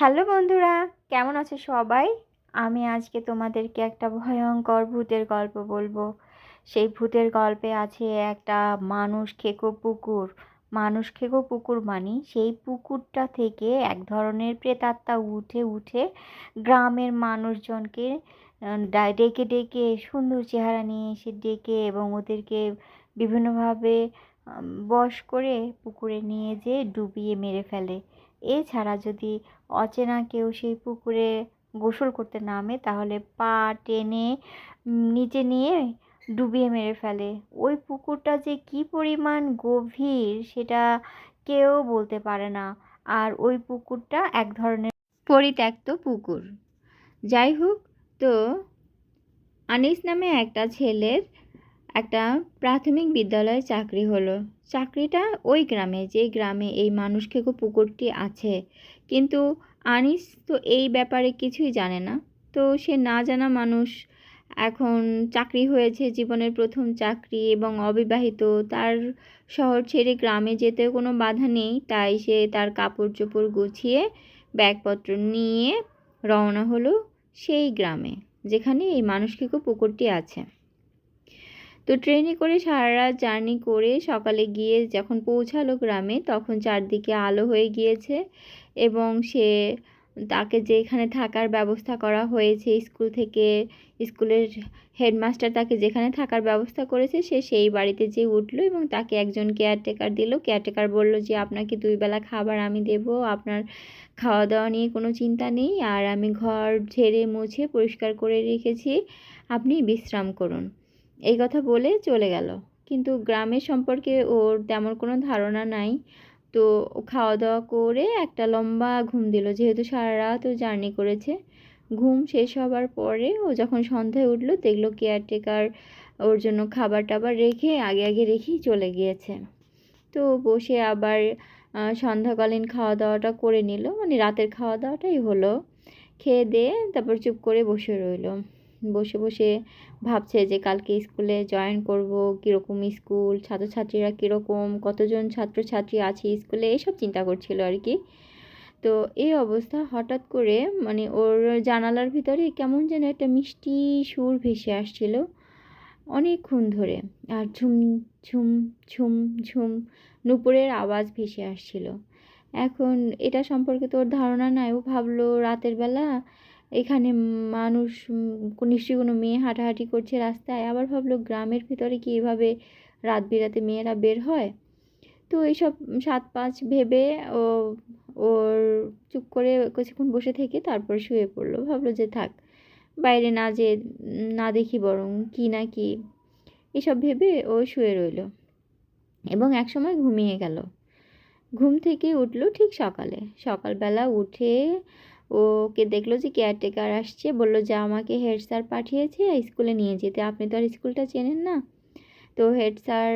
Hello বন্ধুরা, কেমন আছো সবাই? আমি আজকে তোমাদেরকে একটা ভয়ঙ্কর ভূতের গল্প বলব। সেই ভূতের গল্পে আছে একটা মানুষ খেকো পুকুর। মানুষ খেকো পুকুর মানে সেই পুকুরটা থেকে এক ধরনের প্রেতাত্মা উঠে উঠে গ্রামের মানুষজনকে ডেকে ডেকে সুন্দর চেহারা নিয়ে এসে ডেকে এবং ওদেরকে বিভিন্নভাবে বশ করে পুকুরে নিয়ে যেয়ে ডুবিয়ে মেরে ফেলে। এছাড়া যদি অচেনা কেউ সেই পুকুরে গোসল করতে নামে, তাহলে পা টেনে নিচে নিয়ে ডুবিয়ে মেরে ফেলে। ওই পুকুরটা যে কী পরিমাণ গভীর সেটা কেউ বলতে পারে না। আর ওই পুকুরটা এক ধরনের পরিত্যক্ত পুকুর। যাই হোক, তো আনিস নামে একটা ছেলের একটা প্রাথমিক বিদ্যালয়ে চাকরি হলো। চাকরিটা ওই গ্রামে, যে গ্রামে এই মানুষ খেকো পুকুরটি আছে। কিন্তু আনিস তো এই ব্যাপারে কিছুই জানে না। তো সে না জানা মানুষ এখন চাকরি হয়েছে জীবনের প্রথম চাকরি এবং অবিবাহিত। তার শহর ছেড়ে গ্রামে যেতে কোনো বাধা নেই। তাই সে তার কাপড় চোপড় গুছিয়ে ব্যাগপত্র নিয়ে রওনা হলো সেই গ্রামে, যেখানে এই মানুষ খেকো পুকুরটি আছে। তো ট্রেনে করে সারা রাত জার্নি করে সকালে গিয়ে যখন পৌঁছালো গ্রামে, তখন চারদিকে আলো হয়ে গিয়েছে এবং সে, তাকে যেখানে থাকার ব্যবস্থা করা হয়েছে, স্কুল থেকে স্কুলের হেডমাস্টার তাকে যেখানে থাকার ব্যবস্থা করেছে, সে সেই বাড়িতে যেয়ে উঠল এবং তাকে একজন কেয়ারটেকার দিল। কেয়ারটেকার বলল যে, আপনাকে দুই বেলা খাবার আমি দেব, আপনার খাওয়া দাওয়া নিয়ে কোনো চিন্তা নেই, আর আমি ঘর ঝেড়ে মুছে পরিষ্কার করে রেখেছি, আপনি বিশ্রাম করুন। এই কথা বলে চলে গেল। কিন্তু গ্রামের সম্পর্কে ওর তেমন কোনো ধারণা নাই। তো খাওয়া দাওয়া করে একটা লম্বা ঘুম দিল। যেহেতু সারা রাত ও জার্নি করেছে, ঘুম শেষ হবার পরে ও যখন সন্ধ্যায় উঠল, দেখল কেয়ারটেকার ওর জন্য খাবার টাবার রেখে আগে আগে রেখেই চলে গিয়েছে। তো বসে আবার সন্ধ্যাকালীন খাওয়া দাওয়াটা করে নিল। মানে রাতের খাওয়া দাওয়াটাই হলো। খেয়ে দিয়ে তারপর চুপ করে বসে রইল। বসে বসে ভাবছে যে কালকে স্কুলে জয়েন করব, কীরকম স্কুল, ছাত্রছাত্রীরা কীরকম, কতজন ছাত্রছাত্রী আছে স্কুলে, এসব চিন্তা করছিল আর কি। তো এই অবস্থা হঠাৎ করে মানে ওর জানালার ভিতরে কেমন যেন একটা মিষ্টি সুর ভেসে আসছিল অনেকক্ষণ ধরে আর ঝুম ঝুম ঝুম ঝুম নুপুরের আওয়াজ ভেসে আসছিল। এখন এটা সম্পর্কে তো ওর ধারণা নাই। ও ভাবলো রাতের বেলা এখানে মানুষ নিশ্চয়ই কোনো মেয়ে হাঁটাহাঁটি করছে রাস্তায়, আবার ভাবলো গ্রামের ভিতরে কি এভাবে রাত বিরাতে মেয়েরা বের হয়? তো এইসব সাত পাঁচ ভেবে ও, ওর চুপ করে কিছুক্ষণ বসে থেকে তারপর শুয়ে পড়ল। ভাবলো যে থাক, বাইরে না যে না দেখি বরং কি না কি। এসব ভেবে ও শুয়ে রইল এবং একসময় ঘুমিয়ে গেল। ঘুম থেকে উঠল ঠিক সকালে। সকালবেলা উঠে ওকে দেখল যে কেয়ারটেকার আসছে, বলল যে আমাকে হেড স্যার পাঠিয়েছে স্কুলে নিয়ে যেতে, আপনি তো আর স্কুলটা চেনেন না। তো হেড স্যার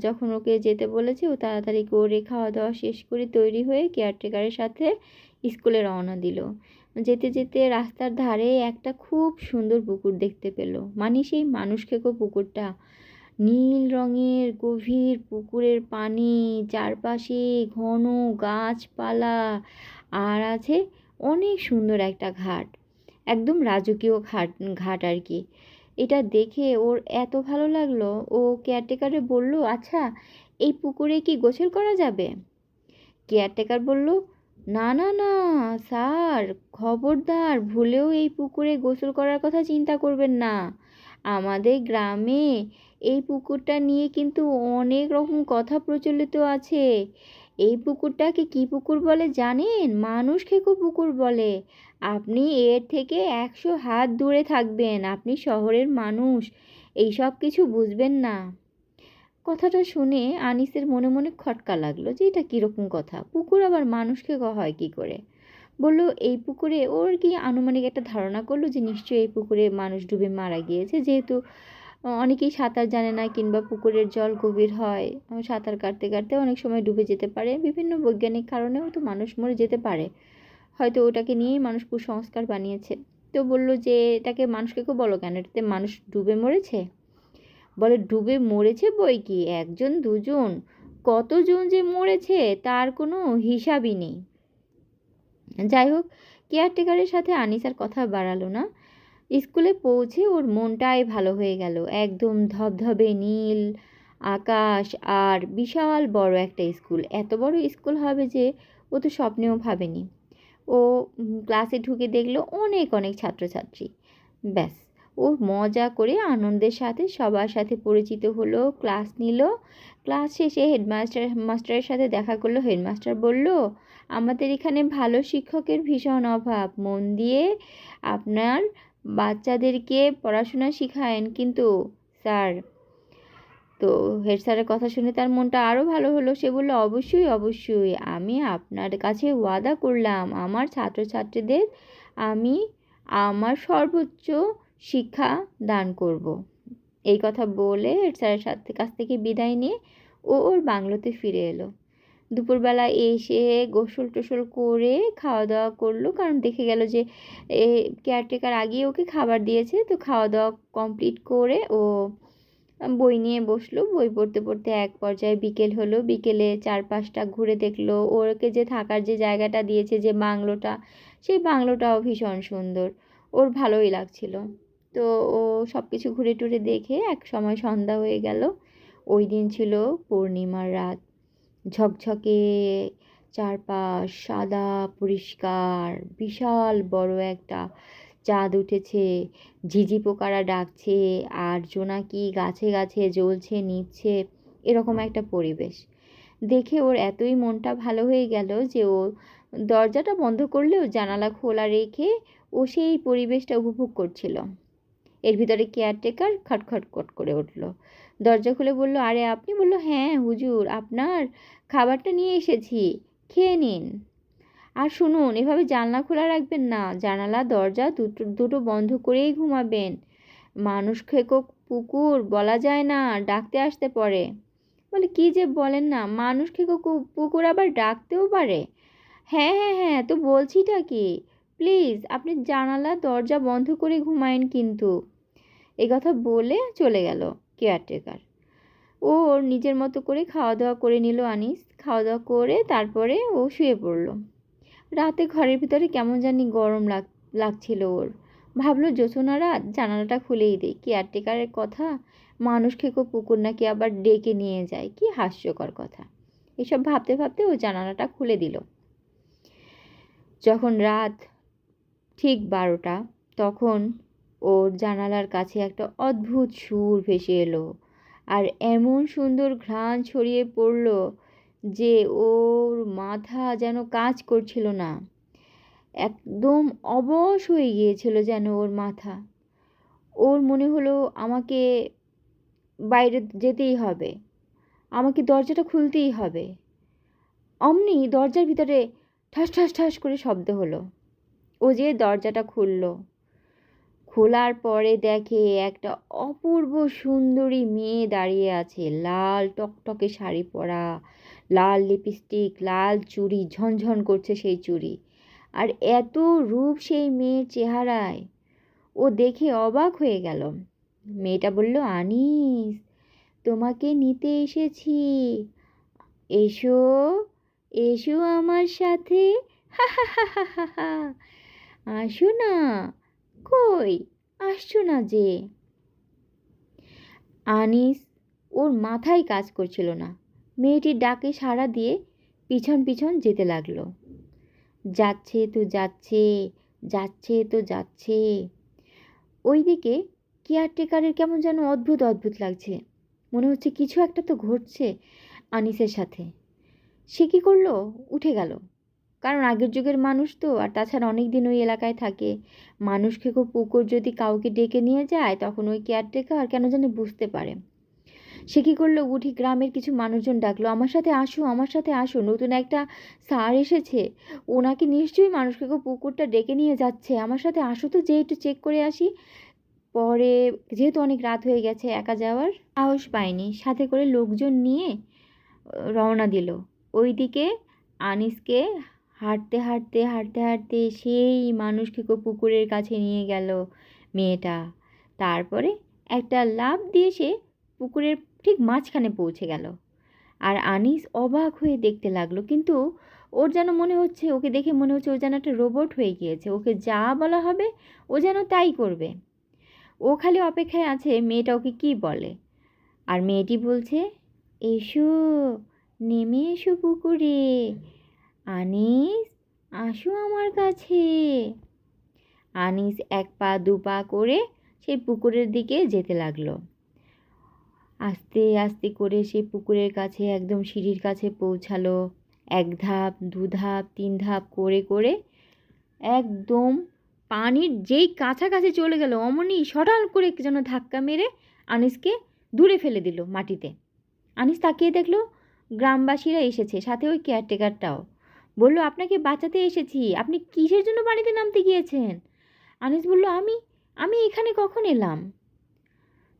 যখন ওকে যেতে বলেছে, ও তাড়াতাড়ি করে খাওয়া দাওয়া শেষ করে তৈরি হয়ে কেয়ারটেকারের সাথে স্কুলে রওনা দিল। যেতে যেতে রাস্তার ধারে একটা খুব সুন্দর পুকুর দেখতে পেল। মানে সেই মানুষ খেকো পুকুরটা। নীল রঙের গভীর পুকুরের পানি, চারপাশে ঘন গাছপালা, আর আছে অনেক সুন্দর একটা ঘাট। একদম রাজকীয় ঘাট ঘাট আর কি। এটা দেখে ওর এত ভালো লাগল। ও কেয়ারটেকারে বলল আচ্ছা এই পুকুরে কি গোসল করা যাবে? কেয়ারটেকার বলল, না না না, স্যার, খবরদার, ভুলেও এই পুকুরে গোসল করার কথা চিন্তা করবেন না। আমাদের গ্রামে এই পুকুরটা নিয়ে কিন্তু অনেক রকম কথা প্রচলিত আছে। এই পুকুরটাকে কী পুকুর বলে জানেন? মানুষ খেকো পুকুর বলে। আপনি এর থেকে একশো হাত দূরে থাকবেন, আপনি শহরের মানুষ। এই সব কিছু বুঝবেন না। কথাটা শুনে আনিসের মনে মনে খটকা লাগল যে এটা কীরকম কথা? পুকুর আবার মানুষকে হয় কী করে? বলল, এই পুকুরে ওর কি আনুমানিক একটা ধারণা করল যে নিশ্চয়ই এই পুকুরে মানুষ ডুবে মারা গিয়েছে? যেহেতু অনেকেই সাঁতার জানে না কিংবা পুকুরের জল গভীর হয়। সাঁতার কাটতে কাটতে অনেক সময় ডুবে যেতে পারে। বিভিন্ন বৈজ্ঞানিক কারণেও তো মানুষ মরে যেতে পারে। হয়তো ওটাকে নিয়েই মানুষ কুসংস্কার বানিয়েছে। তো বলল যে, এটাকে মানুষকে কেউ বলো কেন? এটাতে মানুষ ডুবে মরেছে? বলে, ডুবে মরেছে বই কি? একজন, দুজন? কতজন যে মরেছে তার কোনো হিসাবই নেই। যাই হোক, কেয়ারটেকারের সাথে আনিস আর কথা বাড়ালো না। স্কুলে পৌঁছে ওর মনটাই ভালো হয়ে গেল। একদম ধবধবে নীল, আকাশ আর বিশাল বড় একটা স্কুল। এত বড় স্কুল হবে যে ও তো স্বপ্নেও ভাবেনি। ও ক্লাসে ঢুকে দেখল অনেক অনেক ছাত্রছাত্রী। ব্যাস, ও মজা করে আনন্দের সাথে সবার সাথে পরিচিত হলো, ক্লাস নিল। ক্লাস শেষে হেডমাস্টার মাস্টারের সাথে দেখা করল। হেডমাস্টার বলল, আমাদের এখানে ভালো শিক্ষকের ভীষণ অভাব। মন দিয়ে আপনার বাচ্চাদেরকে পড়াশোনা শেখায়েন, কিন্তু স্যার, তো হেড স্যারের কথা শুনে তার মনটা আরও ভালো হলো। সে বলল, অবশ্যই অবশ্যই। আমি আপনার কাছে ওয়াদা করলাম। আমার ছাত্রছাত্রীদের আমি আমার সর্বোচ্চ শিক্ষা দান করব। এই কথা বলে হেড স্যারের সাথে কাছ থেকে বিদায় নিয়ে ও ওর বাংলোতে ফিরে এলো। দুপুরবেলা এসে গোসল টোসল করে খাওয়া দাওয়া করল। কারণ দেখে গেল যে কেয়ারটেকার আগেই ওকে খাবার দিয়েছে। তো খাওয়া দাওয়া কমপ্লিট করে ও বই নিয়ে বসল। বই পড়তে পড়তে এক পর্যায়ে বিকেল হলো। বিকেলে চারপাশটা ঘুরে দেখল। ওরকে যে থাকার যে জায়গাটা দিয়েছে, যে বাংলোটা, সেই বাংলোটাও ভীষণ সুন্দর। ওর ভালোই লাগছিল। তো ও সব কিছু ঘুরে টুরে দেখে এক সময় সন্ধ্যা হয়ে গেল। ওই দিন ছিল পূর্ণিমার রাত। ঝকঝকে চারপাশ সাদা, পরিষ্কার, বিশাল বড় একটা চাঁদ উঠেছে। ঝিঝি পোকারা ডাকছে আর জোনাকি গাছে গাছে জ্বলছে নিচ্ছে এরকম একটা পরিবেশ। দেখে ওর এতই মনটা ভালো হয়ে গেল যে ও দরজাটা বন্ধ করলেও জানালা খোলা রেখে ও সেই পরিবেশটা উপভোগ করছিল। এর ভিতরে কেয়ারটেকার খটখট কট করে উঠল। দরজা খুলে বলল, আরে আপনি? বলল হ্যাঁ হুজুর, আপনার খাবারটা নিয়ে এসেছি, খেয়ে নিন। আর শুনুন, এভাবে জানলা খোলা রাখবেন না, জানালা, দরজা দুটো দুটো বন্ধ করেই ঘুমাবেন। মানুষ খেকো, পুকুর বলা যায় না, ডাকতে আসতে পারে। বলে, কি যে বলেন না, মানুষ খেকো পুকুর আবার ডাকতেও পারে? হ্যাঁ হ্যাঁ হ্যাঁ তো বলছিটা কি? প্লিজ, আপনি জানালা, দরজা বন্ধ করে ঘুমায়েন কিন্তু। এই কথা বলে চলে গেল কেয়ারটেকার। ও ওর নিজের মতো করে খাওয়া দাওয়া করে নিল আনিস। খাওয়া দাওয়া করে তারপরে ও শুয়ে পড়ল। রাতে ঘরের ভিতরে কেমন জানি গরম লাগ, লাগছিল ওর। ভাবলো জোছনা রাত জানালাটা খুলেই দিই। কেয়ারটেকারের কথা মানুষ খেকো পুকুর নাকি আবার ডেকে নিয়ে যায়? কি হাস্যকর কথা। এসব ভাবতে ভাবতে ও জানালাটা খুলে দিল। যখন রাত ঠিক বারোটা, তখন ওর জানালার কাছে একটা অদ্ভুত সুর ভেসে এলো আর এমন সুন্দর ঘ্রাণ ছড়িয়ে পড়ল যে ওর মাথা যেন কাজ করছিল না। একদম অবশ হয়ে গিয়েছিল যেন ওর মাথা। ওর মনে হলো আমাকে বাইরে যেতেই হবে, আমাকে দরজাটা খুলতেই হবে। অমনি দরজার ভিতরে ঠাস ঠাস ঠাস করে শব্দ হলো। ও যে দরজাটা খুললো। খোলার পরে দেখে একটা অপূর্ব সুন্দরী মেয়ে দাঁড়িয়ে আছে। লাল টকটকে শাড়ি পরা, লাল লিপস্টিক, লাল চুড়ি, ঝনঝন করছে সেই চুড়ি। আর এত রূপ সেই মেয়ের চেহারায়। ও দেখে অবাক হয়ে গেল। মেয়েটা বলল, আনিস, তোমাকে নিতে এসেছি। এসো এসো আমার সাথে। হা হা হা হা হা আসো না। কই? আসছো না যে। আনিস ওর মাথায় কাজ করছিল না। মেয়েটির ডাকে সাড়া দিয়ে পিছন পিছন যেতে লাগল। যাচ্ছে তো যাচ্ছে যাচ্ছে তো যাচ্ছে। ওইদিকে কেয়ারটেকারের কেমন যেন অদ্ভুত অদ্ভুত লাগছে। মনে হচ্ছে কিছু একটা তো ঘটছে আনিসের সাথে। সে কী করল? উঠে গেল। কারণ আগের যুগের মানুষ তো, আর তাছাড়া অনেক দিন ওই এলাকায় থাকে। মানুষ খেকো পুকুর যদি কাউকে ডেকে নিয়ে যায়, তখন ওই কেয়ারটেকার কেন জানি বুঝতে পারে। সে কী করল? উঠি গ্রামের কিছু মানুষজন ডাকলো, আমার সাথে আসো, আমার সাথে আসো, নতুন একটা স্যার এসেছে। ওনাকে নিশ্চয়ই মানুষকে খেকো পুকুরটা ডেকে নিয়ে যাচ্ছে। আমার সাথে আসো তো যে একটু চেক করে আসি। পরে যেহেতু অনেক রাত হয়ে গেছে, একা যাওয়ার সাহস পায়নি সাথে করে লোকজন নিয়ে রওনা দিল। ওইদিকে আনিসকে হাঁটতে হাঁটতে হাঁটতে হাঁটতে সেই মানুষকে পুকুরের কাছে নিয়ে গেল মেয়েটা। তারপরে একটা লাফ দিয়ে সে পুকুরের ঠিক মাঝখানে পৌঁছে গেল। আর আনিস অবাক হয়ে দেখতে লাগল, কিন্তু ওর যেন মনে হচ্ছে, ওকে দেখে মনে হচ্ছে ও যেন একটা রোবট হয়ে গিয়েছে। ওকে যা বলা হবে, ও যেন তাই করবে। ও খালি অপেক্ষায় আছে, মেয়েটা ওকে কী বলে? আর মেয়েটি বলছে, এসো, নেমে এসো পুকুরে। আনিস, আসো আমার কাছে। আনিস এক পা দু পা করে সেই পুকুরের দিকে যেতে লাগল। আস্তে আস্তে করে সে পুকুরের কাছে, একদম সিঁড়ির কাছে পৌঁছালো। এক ধাপ, দু ধাপ, তিন ধাপ করে করে একদম পানির যেই কাছাকাছি চলে গেল, অমনি সটাল করে যেন ধাক্কা মেরে আনিসকে দূরে ফেলে দিল মাটিতে। আনিস তাকিয়ে দেখল, গ্রামবাসীরা এসেছে, সাথে ওই কেয়ারটেকারটাও বলল, আপনাকে বাঁচাতে এসেছি। আপনি কিসের জন্য পানিতে নামতে গিয়েছেন? আনিস বলল, আমি আমি এখানে কখন এলাম?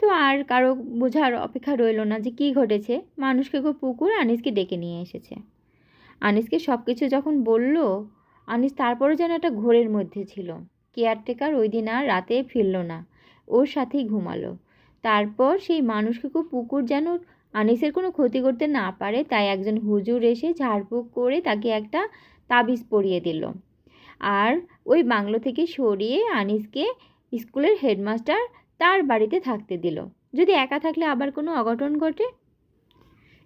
তো আর কারও বোঝার অপেক্ষা রইল না যে কী ঘটেছে। মানুষকে খুব পুকুর আনিসকে ডেকে নিয়ে এসেছে। আনিসকে সব কিছু যখন বলল, আনিস তারপরও যেন একটা ঘোরের মধ্যে ছিল। কেয়ারটেকার ওই দিন আর রাতে ফিরল না। ওর সাথেই ঘুমালো। তারপর সেই মানুষকে পুকুর যেন আনিসের কোনো ক্ষতি করতে না পারে, তাই একজন হুজুর এসে ঝাড়ফুঁক করে তাকে একটা তাবিজ পরিয়ে দিল। আর ওই বাংলো থেকে সরিয়ে আনিসকে স্কুলের হেডমাস্টার তার বাড়িতে থাকতে দিল। যদি একা থাকলে আবার কোনো অঘটন ঘটে?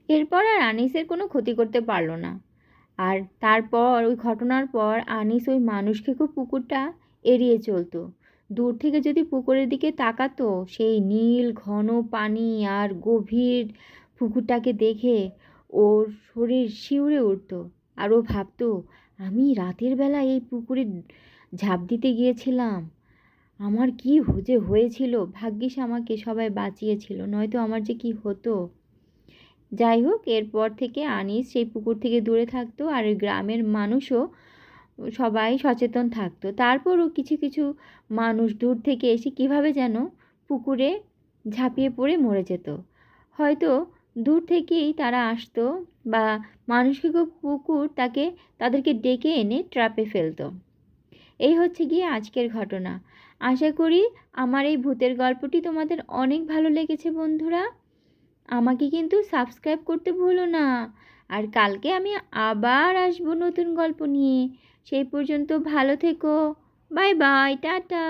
এরপর আর আনিসের কোনো ক্ষতি করতে পারল না। আর তারপর, ওই ঘটনার পর আনিস ওই মানুষকে খুব পুকুরটা এড়িয়ে চলতো। দূর থেকে যদি পুকুরের দিকে তাকাতো, সেই নীল, ঘন পানি আর গভীর পুকুরটাকে দেখে ওর শরীর শিউরে উঠত। আর ও ভাবতো, আমি রাতের বেলা এই পুকুরে ঝাঁপ দিতে গিয়েছিলাম। আমার কি যে হয়েছিল, ভাগ্যিস আমাকে সবাই বাঁচিয়েছিল, নয়তো আমার যে কি হতো। যাই হোক, এরপর থেকে আনিস সেই পুকুর থেকে দূরে থাকতো, আর গ্রামের মানুষও সবাই সচেতন থাকতো। তারপরও কিছু কিছু মানুষ দূর থেকে এসে কীভাবে যেন পুকুরে ঝাঁপিয়ে পড়ে মরে যেত। হয়তো দূর থেকেই তারা আসতো বা মানুষকে পুকুর তাকে, তাদেরকে ডেকে এনে ট্র্যাপে ফেলতো। এই হচ্ছে গিয়ে আজকের ঘটনা। আশা করি আমার এই ভূতের গল্পটি তোমাদের অনেক ভালো লেগেছে বন্ধুরা। আমাকে কিন্তু সাবস্ক্রাইব করতে ভুলো না। আর কালকে আমি আবার আসব নতুন গল্প নিয়ে। সেই পর্যন্ত ভালো থেকো। Bye bye, tata.